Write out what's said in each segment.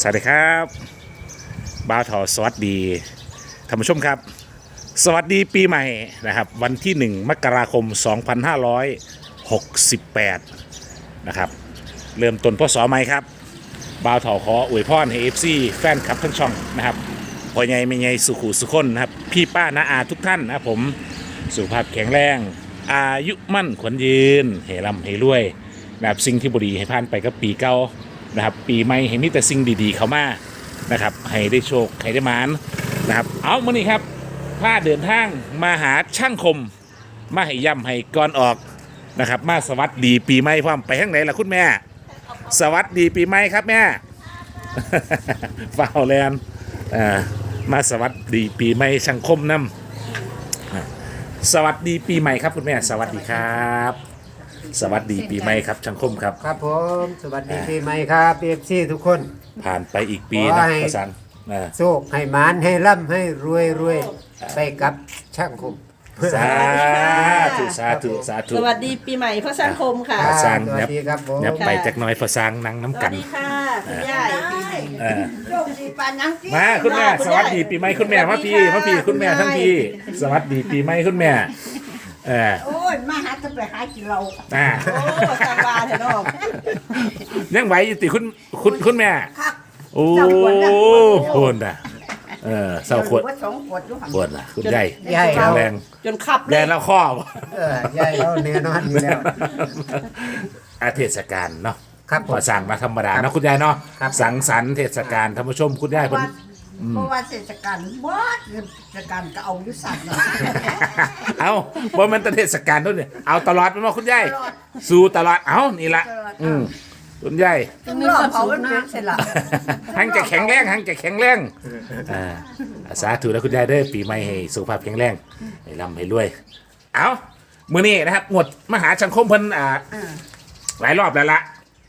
สวัสดีครับบ้าวทอสวัสดีท่านผู้ชมครับ สวัสดีปีใหม่นะครับ วันที่ 1 มกราคม 2568 นะครับ เริ่มต้นพศใหม่ครับบ้าวทอขออวยพรให้เอฟซีแฟนคลับทั้งช่องนะครับพ่อใหญ่ไม่ใหญ่สุขุสุขนนะครับ พี่ป้าน้าอาทุกท่านนะครับผมสุขภาพแข็งแรง อายุมั่นขวัญยืนเฮร่ำเฮรวยนะครับสิ่งที่บุรีให้ผ่านไปก็ปีเก่า นะครับ ปีใหม่ให้มีแต่สิ่งดีๆ เข้ามานะครับให้ได้โชคให้ได้มานนะครับ เอามื่อนี้ครับพาเดินทางมาหาช่างคม มาให้ย่ำให้ก่อนออกนะครับ มาสวัสดีปีใหม่พร้อมไปทางไหนล่ะคุณแม่ สวัสดีปีใหม่ครับแม่ฟาวแลนด์มาสวัสดีปีใหม่ช่างคมน้ำอ่าสวัสดีปีใหม่ครับคุณแม่ สวัสดีครับ สวัสดีปีใหม่ครับช่างคมครับ ครับผมสวัสดีปีใหม่ครับเอฟซีทุกคนผ่านไปอีกปีขอนะให้ประสันอ่าโชคให้หมานให้ร่ำให้รวยรวยไปกับช่างคม สาธุสาธุสาธุ สวัสดีปีใหม่พระสังคมค่ะอ่าสร้างสวัสดีครับผม เนี่ยไปจากหน้อยประสังนั่งสน้ำวักัสนดีค่ะคุณย่ายปีใหม่เออ โชคดีปานนังสิมาคุณแม่คุณสยายวัสดีปีใหม่คุณแม่มาพี่สวัมาสดีพี่ค่ะคุณแม่คุณยายทั้งพี่ สวัสดีปีใหม่คุณแม่ เออโอ้ยมาหาจะไปหากินเราอ่าโอ้สังวาเถอะน้องยังไหวอยู่ติคุณคุณคุณแม่คักโอ้เศร้าขวดนะโหนอะเออเศร้าขวดว่าสองขวดอยู่หันปวดล่ะคุณใหญ่ใหญ่แข็เรางแรงจนขับเลแรยงแล้วข้อบ่เออใหญ่เราแน่นอนอยู่แล้วอาเทศกาลเนาะครับผพมอสั่งมาธรรมดาครัเนาะบคุณยายเนาะครับสังสรรค์เทศกาลท่านผู้ชมคุณยายเพ เพิ่นราะว่าเพราะว่าเทศกาลวัดเทศกาลก็เอาอยู่สั่นเนาะเอาบ่แมันแต่เทศกาลเท่านี้เอาตลอดเป็นว่าคุณยายตลอดสู้ตลอดเอานี่ละตลอดอืมคุณยายต้องรอเผามันเป็นเสร็จละหังจะแข็งแรงหังจะแข็งแรงอ่าสาธุแล้วคุณยายเด้อปีใหม่ให้สุขภาพแข็งแรงให้ร่ำให้รวย เอามื้อนี้นะครับหมวดมหาชังคมเพิ่นอ่าอ่าหลายรอบแล้วละ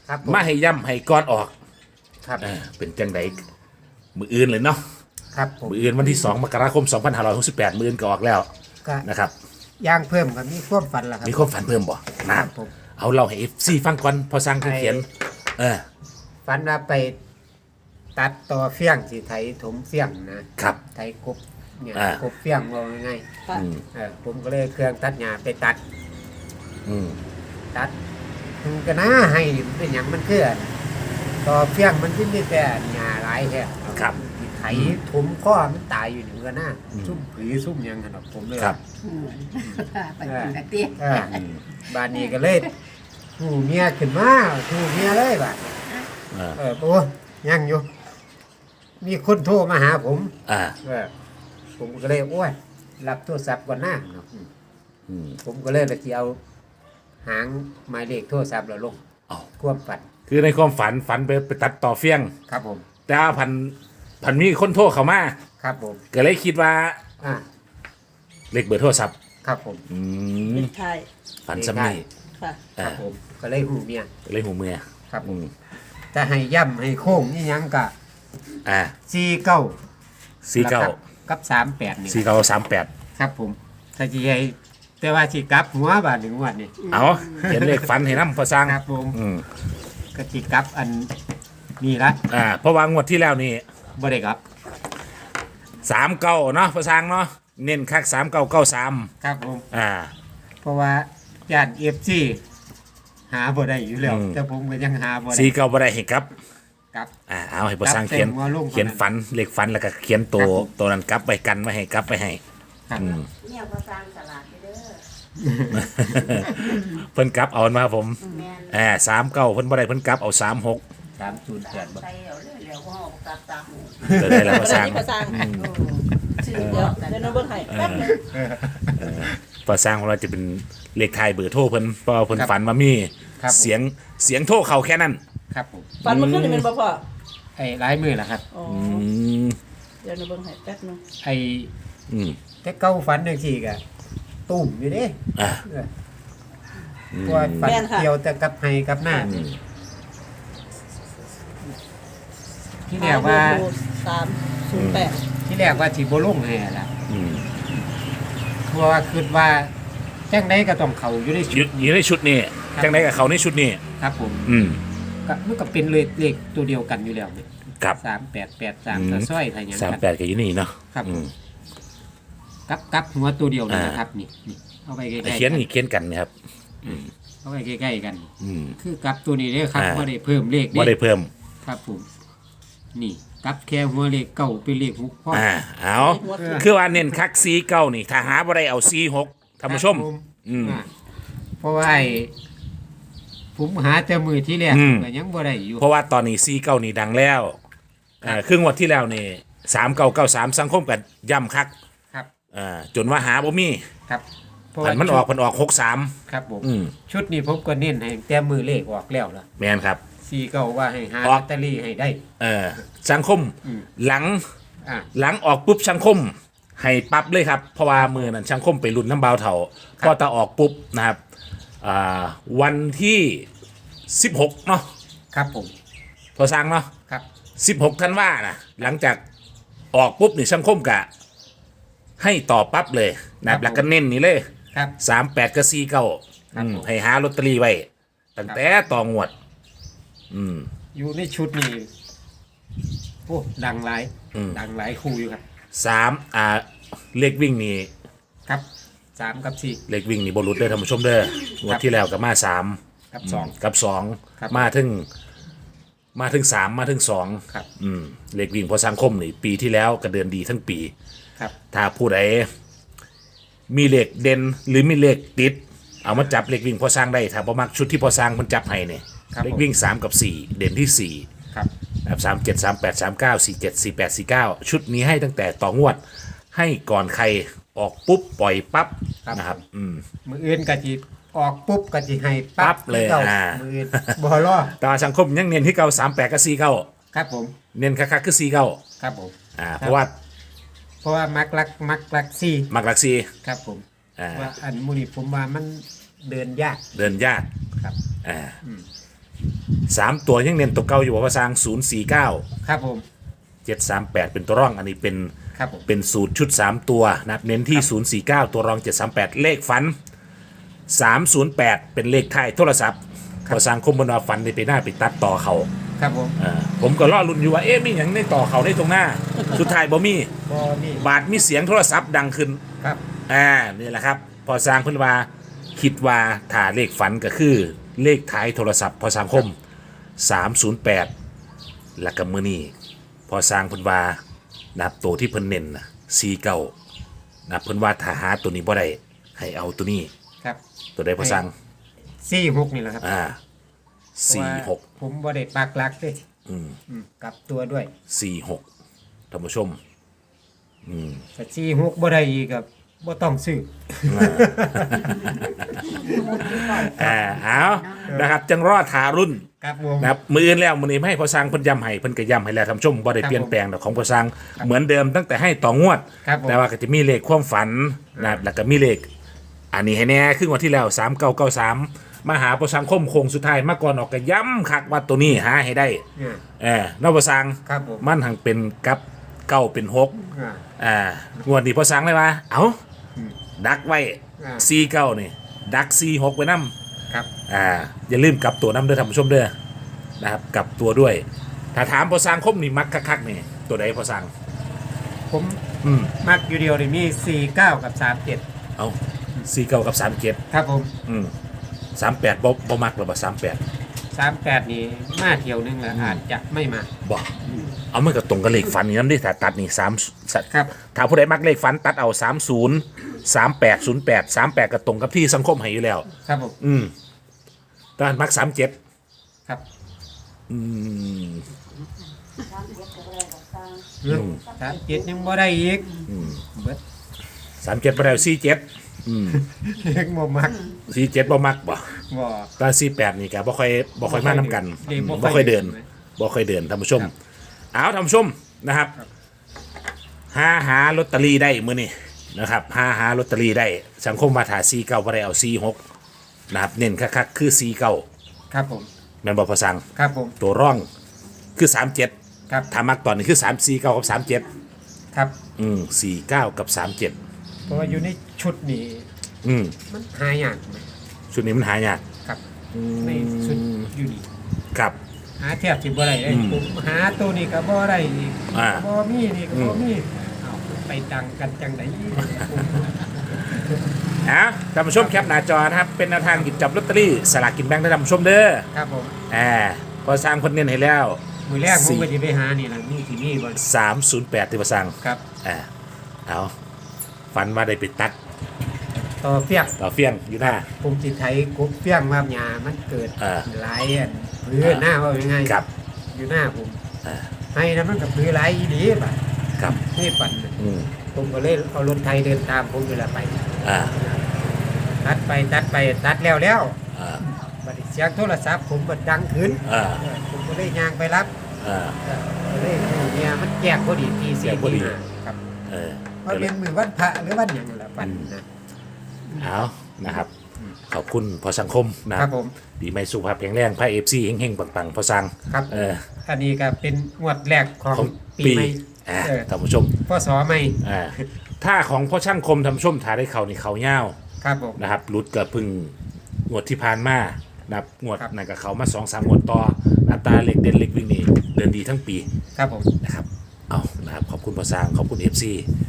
ครับผมมาให้ย่ำให้ก่อนออกครับอ่าเป็นจังได มืออื่นเลยเนาะครับผมมืออื่นวันที่ 2 มกราคม 2568มืออื่นก็ออกแล้วก็นะครับย่างเพิ่มกับมีความฝันละครับมีความฝันเพิ่มบ่คนะรับผม เอาเราให้ FC ฟังก่อนพอสร้างเขาเขียน เออฝันว่าไปตัดต่อเฟี้ยงสิไถถมเฟี้ยงนะครับ ไถกบเนี่ยอ่า กบเฟี้ยงว่าง่ายค่ะอืมๆเออผมก็เลยเครื่องตัดหญ้าไปตัดอืมตัดมันก็น่าให้เป็นอย่างมันคือ ต่อเฟี้ยงมันที่มีแต่หญ้าหลายแท้ครับ ไถถมข้อมันตายอยู่นี่มันก็น่าซุ่มผีซุ่มหยังขนาดผมเลยครับอืมไปกินกะเตี้ยเออบ้านนี้ก็เลยหูเมียขึ้นมาหูเมียเลยบ่าดเออเออโอ้ยังอยู่ มีคนโทรมาหาผม อ่าเออผมก็เลยโอ้ยรับโทรศัพท์ก่อนหน้าเนาะอืมผมก็เลยเลยเอาหางหมายเลขโทรศัพท์เราลงเอาควบฝัน คือในความฝันฝันไปไปตัดต่อเฟี้ยง ครับผม แต่ว่าพันพันมีคนโทรเข้ามาครับผม ก็เลยคิดว่าอ่า เลขเบอร์โทรศัพท์ครับผม อืมเด็กไทยฝันสำนีค่ะ คอ่ารับผม ก็เลยหูเมียก็เลยหูเมือครับผอืมมจะให้ย่ำให้โค้งนี่ยังกะอ่าสี่เก้าสี่เก้ากับสามแปดนี่สี่เก้าสามแปดครับผมถ้าจีให้แต่ว่าสิกลับหัวบาทหนึ่งวันนี่เอาเห็นเลขฝันเห็นน้ำพอสร้างครับผม อืม ก็สิกลับอันนี่ละอ่าเพราะว่างวดที่แล้วนี่บ่ได้ครับสามเก้าเนาะพอสร้างเนาะเน้นคักสามเก้าเก้าสามครับผมอ่า เพราะว่าญาติเอฟซีหาบ่ได้อยู่แล้วอืม แต่ผมก็ยังหาบ่ได้สี่เก้าบ่ได้เห็นครับครับ อ่าเอาให้พอสร้างเขียนครับเต็มหัวลุ่มเขียนฝันเลขฝันแล้วก็เขียนตัวครับผมตัวนั้นกลับไปกันไว้ให้กลับไปให้ ครับอืมเนี่ยก็สร้างตลาดไปเด้อ เพิ่นกลับเอามาครับผมแม่นอ่าสามเก้าเพิ่นบ่ได้เพิ่นกลับเอาสามหกสามศูนย์แปดบ่ใส่เอาเลยแล้วก็เอากลับตามหมู่จะได้แล้วพอสร้างพระสังเออชื่อเดี๋ยวแต่เดี๋ยวน้องเบิ้งให้แป๊บนึงพอสร้างของเราจะเป็นเลขไทายเบอร์โทรเพิ่นเพราะว่าเพิ่นครับฝันมามีครับผม เสียงเสียงโทรเข้าแค่นั้น ครับผมฟันมันขึ้นนี่เป็นบ่พ่อไอ้หลายมือล่ะครับ อ๋ออืมเดี๋ยวน้องเบิ้งให้แป๊บนึงไอ้อืมแต่เก้าฝันจังซี่ก็ ตุ่มอยู่เด้อ่าเอออืมเพราะว่าฝันเกี่ยวแต่กับให้กับหน้าอืมที่แรกว่า สามศูนย์แปดที่แรกว่าสิบ่ลงให้ล่ะอืมเพราะว่าคิดว่าจังไดก็ต้องเข้าอยู่ในอชุยู่ดอยู่ในชุดนี้ครับจังไดกับเขาในชุดนี้ ครับผมอืม ก็มันก็เป็นเลขเลขตัวเดียวกันอยู่แล้วเนี่ยครับ สามแปดแปดสามอืมกระสร้อยอะไรอย่างสามเงี้ยแปดก็อยู่นี่เนาะครับ อืม กับกับหัวตัวเดียวเลยอ่านนะครับ นี่นี่เอาไปใกล้แต่ๆเขียนกันนี่เขียนกันนะครับเอาไปใกล้ๆกัน อืม คือกับตัวนี้เลยครับอ่า ว่าได้เพิ่มเลขว่าได้เพิ่ม ครับผม นี่กับแค่หัวเลขเก้าเป็นเลขหกพ่ออ่า เอาหัวเออคือว่าเน้นคักซีเก้านี่ถ้าหาบ่ได้เอาซีหกท่านผู้ชม ครับผอืม อ่าเพราะว่าไอ้ผมหาแต่มือที่แรกอืม ก็ยังบ่ได้อยู่เพราะว่าตอนนี้ซีเก้านี่ดังแล้วอ่าครึ่งวันที่แล้วนี่สามเก้าเก้าสามสังคมกันย่ำคักครับ อ่าจนว่าหาบ่มีครับเพราะผัว่านมันออกมันออกหกสาม ครับผมอืม ชุดนี้ผมก็เน้นให้แต่มือเลขออกแล้วล่ะแมนครับ ซีเก้าว่าให้หาอลออก ตเตอรี่ให้ได้ เออสังคมอืม หลังอ่าหลังออกปุ๊บสังคม ให้ปั๊บเลยครับ เพราะว่ามือนั้นสังคมไปรุ่นน้ำเบาวเถาพอตาออกปุ๊บนะครับอ่าวันที่ 16เนาะครับผมพอสร้างเนาะครับ16ท่านว่านะหลังจากออกปุ๊บนี่สังคมกะ ให้ต่อปั๊บเลยนะครับแล้วก็เน้นนี่เลยครับ สามแปดกับสี่เก้าครับผม ให้หาลอตเตอรี่ไว้ตั้งแต่ต่องวด อืม อยู่ในชุดนี้โอ้ดังหลายอืม ดังหลายคู่อยู่ครับ สามอ่าเลขวิ่งนี่ครับสามกับสี่ เลขวิ่งนี่บรุษเด้อท่านผู้ชมเด้องวดที่แล้วกับมาสามกับสอง กับสองครับ มาถึง มาถึงสามมาถึงสอง ครับ อืมเลขวิ่งพอสังคมนี่ปีที่แล้วก็เดินดีทั้งปี ครับ ถ้าผู้ใดมีเลขเด่นหรือมีเลขติด เอามาจับเลขวิ่งพอสร้างได้ถ้าประมักชุดที่พอสร้างมันจับให้เนี่ยครับเลขผมวิ่ง3กับ4เด่นที่ครับ4แบบสามเจ็ดสามแปดสามเก้าสี่เจ็ดสี่แปดสี่เก้าชุดนี้ให้ตั้งแต่ต่องวด ให้ก่อนใครออกปุ๊บปล่อยปั๊บนะครับอืม มืออื่นกะจิออกปุ๊บกะจิให้ปั๊บเลยก่าอ่า มืออื่นบ่รอแต่ว่าสังคมยังเน้นที่เก้าสามแปดกับสี่เก้าครับผม เน้นคักๆคือสี่เก้า ครับผม อ่าเพราะว่า เพราะว่ามักรักมักรักซี่มักหลักสี่ครับผมอ่าว่าอันมูนี่ผมว่ามันเดินยากเดินยากครับ อ่าอืมสามตัวยังเน้นตัวเก่าอยู่บอกว่าสร้างศูนย์สี่เก้าครับผมเจ็ดสามแปดเป็นตัวร่องอันนี้เป็นครับผม เป็นสูตรชุด3ตัวนะครับเน้นที่049ตัวรอง738เลขฝัน308เป็นเลขท้ายโทรศัพท์พอสร้างคมบนว่าฝันได้ไปหน้าไปตัดต่อเขา ครับผมอ่าผมก็รอลุ้นอยู่ว่าเอ๊ะมีอย่างในต่อเขาได้ตรงหน้า สุดท้ายบ่มีบอนี่ บาทมีเสียงโทรศัพท์ดังขึ้นครับ อ่านี่แหละครับ พอสร้างเพิ่นว่าคิดว่าถ้าเลขฝันก็คือเลขท้ายโทรศัพท์พอสังคม 308แล้วก็มือนี้พอสร้างเพิ่นว่านะครับตัวที่เพิ่นเน้นนะ49นะครับเพิ่นว่าถ้าหาตัวนี้บ่ได้ให้เอาตัวนี้ ครับตัวใดพอสร้าง ซี่หกนี่แหละครับ อ่า เพราะว่า46ผมบ่ได้ปักหลักเลยอืมอืมกลับตัวด้วย46ท่านผู้ชม อืมแต่ซี่หกบ่ได้อีกกับบ่ต้องซื้อ อ่าเอานะครับจังรอดทารุ่น ครับผม นะครับมืออื่นแล้วมือนี้ไม่ให้พอสร้างเพิ่นย้ำให้เพิ่นก็ย้ำให้แล้วท่านผู้ชมบ่ได้ครับเปลี่ยนแปลงดอกของพอสร้างเหมือนเดิมตั้งแต่ให้ต่องวด ครับผม แต่ว่าก็จะมีเลขความฝันนะครับแล้วก็มีเลข อันนี้ให้แน่ครึ่งวันที่แล้ว 3993 มาหาพอสร้างคมโคงสุดท้ายมาก่อนออกก็ย้ำคักว่าตัวนี้หาให้ได้ เนี่ย เออนอกพอสร้างครับผม มันหังเป็นกับเก้าเป็นหกอ่า อ่างวดนี้พอสร้างเลยว่าเอ้าอืมดักไว้อ่า ซีเก้านี่ดักซีหกไว้นํครับ อ่าอย่าลืมกลับตัวน้ำเด้อท่านผู้ชมเด้อนะครับกลับตัวด้วย ถ้าถามพอสร้างคมนี่มักคักๆนี่ตัวใดพอสร้างผมอืมมักอยู่เดียวนี่มีสี่เก้ากับสามเจ็ดเอาสี่เก้ากับสามเจ็ด ครับผม อืม สามแปดบ่บ่มักหรือบ่สามแปดสามแปดนี่มาเที่ยวหนึงแล้วอาจจะไม่มา บ่เอามันก็ตรงกับเลขฝันอย่างนั้นดิถ้าตัดนี่สามสัตว์ครับ ถ้าผู้ใดมักเลขฝันตัดเอาสามศูนย์สามแปดศูนย์แปดสามแปดก็ตรงกับที่สังคมให้อยู่แล้ว ครับผมอืมแต่มักสามเจ็ดครับอืม สามเจ็ดยังบ่ได้อีกอืม เบิดสามเจ็ดไปแล้วสี่เจ็ด อืมยังบ่มักสี่เจ็ดบ่มักบ่บ่ตอนสี่แปดนี่ก็บ่ค่อยบ่ค่อยมาน้ำกันเดี๋ยวบ่บ่ค่อยเดินเดินบ่ค่อยเดินท่านผู้ชมครับเอาท่านผู้ชมนะครับหาหาลอตเตอรี่ได้มื้อนี้นะครับหาหาลอตเตอรี่ได้ สังคมมาถาซีเก้าบ่ได้เอาซีหกนะครับเน้นคักๆคือซีเก้าครับผมแม่นบ่พอสั่งครับผมตัวร่องคือสามเจ็ดครับถ้ามักตอนนี้คือสามสี่เก้ากับสามเจ็ดครับ อืมสี่เก้ากับสามเจ็ดเพราะว่าอยู่ใน ชุดนี้อืมมันหายากไหมชุดนี้มันหายากครับในชุดอยู่นี่ครับ หาแทบสิบ่ได้เลยอืมผมหาตัวนี้ก็บ่ได้อีกอ่าบ่มีนี่ก็บ่มีเอาไปดังกันจังไดอะท่านผู้ชมแคปหน้าจอนะครับ เป็นแนวทางหยิบจับลอตเตอรี่สลากกินแบ่งได้ท่านผู้ชมเด้อครับผมอ่าพอสร้างคนเน้นให้แล้ว มือแรกผมสี่ก็จะไปหานี่ล่ะนี่ที่นี่บ่308ที่พอสร้างครับ อ่าเอาฝันว่าได้ไปตัด ต่อเปียกต่อเฟี้ยงอยู่หน้า ผมสิไถกบเปียงว่าหญ้ามันเกิดอ่า หลายอันพื้นหน้าว่ายังไงครับ อยู่หน้าผมอ่า ให้นะมันก็พื้นหลายอีหลีบัดครับ นี่ปั่นน่ะอืมผมก็เลยเอารถไทยเดินตามผมเวลาไป อ่าตัดไปตัดไปตัดแล้วแล้วอ่าบัดนี้เสียงโทรศัพท์ผมก็ดังขึ้นอ่าเออผมก็เลยย่างไปรับอ่า เออก็เลยเนี่ยมันแจกพอดีทีแจสี่กพอดี ทีห้าครับ เออเพราะเป็นมือวันพระหรือวันหยังนั่นแหละปันนะ เอานะครับ ขอบคุณพอสังคมนะคครัรับบผมปีใหม่สุขภาพแข็งแรงพระเอฟซีเฮงๆปังๆพอสังครับเอออันนี้ก็เป็นงวดแรกของของปีปีใหม่ อ่าเออ ท่านผู้ชมพศใหม่อ่าถ้าของพ่อช่างคมท่านผู้ชมถ่ายได้เขานี่เขาเง่าว ครับผม นะครับรุดก็เพึ่งงวดที่ผ่านมานะครับงวดครับ นั่นกับเขามาสองสามงวดต่ออัตราเล็กเด่นเล็กวิ่งนี่เดินดีทั้งปีครับผมนะครับเอานะครับขอบคุณพอสร้างขอบคุณเอฟซีนะครับ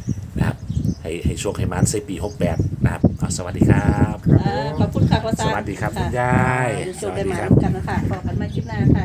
ให้ให้โชคให้มันใส่ปี 68 นะครับเอาสวัสดีครับครับผอ่ามขอบคุณค่ะพ่อสสร้างวัสดีครับะคุณยายอยู่สสุขวัสได้ดีมาครับกันนะคะขอกันมาคลิปหน้าค่ะ